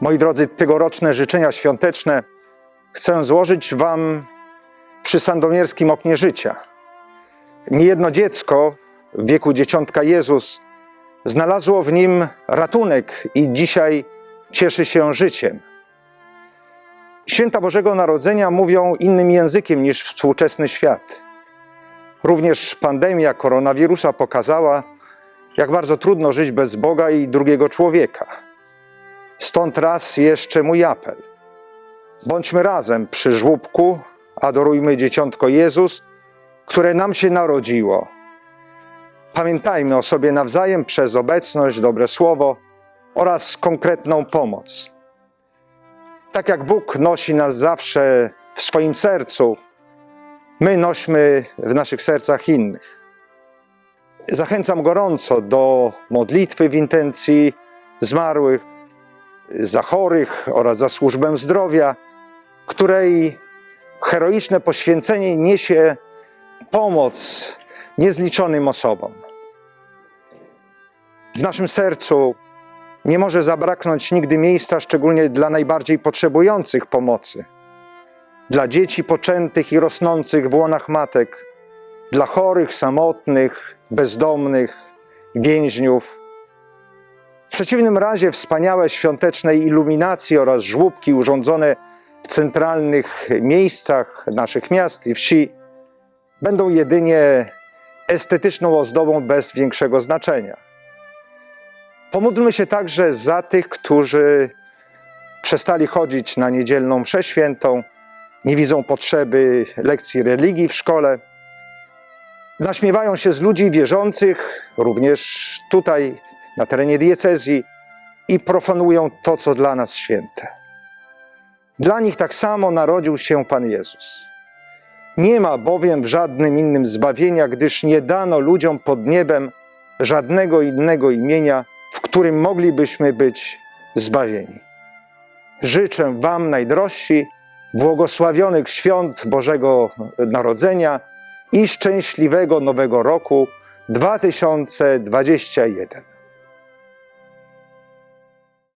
Moi drodzy, tegoroczne życzenia świąteczne chcę złożyć Wam przy sandomierskim oknie życia. Niejedno dziecko w wieku dzieciątka Jezus znalazło w nim ratunek i dzisiaj cieszy się życiem. Święta Bożego Narodzenia mówią innym językiem niż współczesny świat. Również pandemia koronawirusa pokazała, jak bardzo trudno żyć bez Boga i drugiego człowieka. Stąd raz jeszcze mój apel. Bądźmy razem przy żłóbku, adorujmy dzieciątko Jezus, które nam się narodziło. Pamiętajmy o sobie nawzajem przez obecność, dobre słowo oraz konkretną pomoc. Tak jak Bóg nosi nas zawsze w swoim sercu, my nośmy w naszych sercach innych. Zachęcam gorąco do modlitwy w intencji zmarłych, za chorych oraz za służbę zdrowia, której heroiczne poświęcenie niesie pomoc niezliczonym osobom. W naszym sercu nie może zabraknąć nigdy miejsca, szczególnie dla najbardziej potrzebujących pomocy. Dla dzieci poczętych i rosnących w łonach matek, dla chorych, samotnych, bezdomnych, więźniów. W przeciwnym razie wspaniałe świąteczne iluminacje oraz żłóbki urządzone w centralnych miejscach naszych miast i wsi będą jedynie estetyczną ozdobą bez większego znaczenia. Pomódlmy się także za tych, którzy przestali chodzić na niedzielną mszę świętą, nie widzą potrzeby lekcji religii w szkole. Naśmiewają się z ludzi wierzących, również tutaj na terenie diecezji i profanują to, co dla nas święte. Dla nich tak samo narodził się Pan Jezus. Nie ma bowiem w żadnym innym zbawienia, gdyż nie dano ludziom pod niebem żadnego innego imienia, w którym moglibyśmy być zbawieni. Życzę Wam, najdrożsi, błogosławionych świąt Bożego Narodzenia i szczęśliwego Nowego Roku 2021.